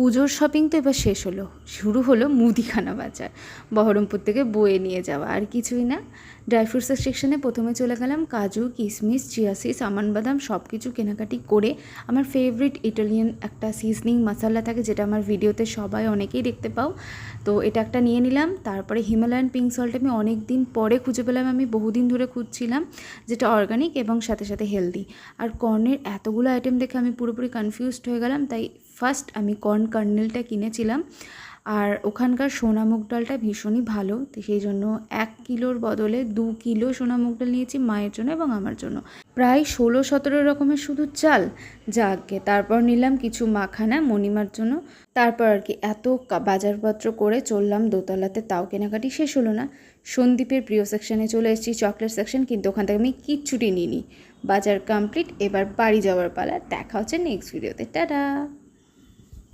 পুজোর শপিং তো এবার শেষ হলো। শুরু হলো মুদিখানা বাজার। বহরমপুর থেকে বয়ে নিয়ে যাওয়া। আর কিছুই না। ড্রাই ফ্রুটসের সেকশনে প্রথমে চলে গেলাম কাজু কিশমিশ চিয়াসিস আমান বাদাম সব কিছু কেনাকাটি করে আমার ফেভারিট ইটালিয়ান একটা সিজনিং মশালা থাকে যেটা আমার ভিডিওতে সবাই অনেকেই দেখতে পাও। তো এটা একটা নিয়ে নিলাম। তারপরে হিমালয়ান পিঙ্ক সল্ট আমি অনেক দিন পরে খুঁজে পেলাম। আমি বহুদিন ধরে খুঁজছিলাম যেটা অর্গানিক এবং সাথে সাথে হেলদি আর কর্নের এতগুলো আইটেম দেখে আমি পুরোপুরি কনফিউজড হয়ে গেলাম। তাই ফার্স্ট আমি কর্ন কার্নেলটা কিনেছিলাম। আর ওখানকার সোনা মুগ ডালটা ভীষণই ভালো। তো সেই জন্য এক কিলোর বদলে দু কিলো সোনা মুগ ডাল নিয়েছি মায়ের জন্য এবং আমার জন্য। প্রায় ষোলো সতেরো রকমের শুধু চাল যাকে তারপর নিলাম কিছু মাখানা মণিমার জন্য। তারপর আর কি এত বাজারপত্র করে চললাম, দোতলাতে তাও কেনাকাটি শেষ হলো না। সন্দীপের প্রিয় সেকশনে চলে এসেছি চকলেট সেকশন কিন্তু ওখান থেকে আমি কিচ্ছুটি নিইনি। বাজার কমপ্লিট এবার বাড়ি যাওয়ার পালা। দেখা হচ্ছে নেক্সট ভিডিওতে টাটা!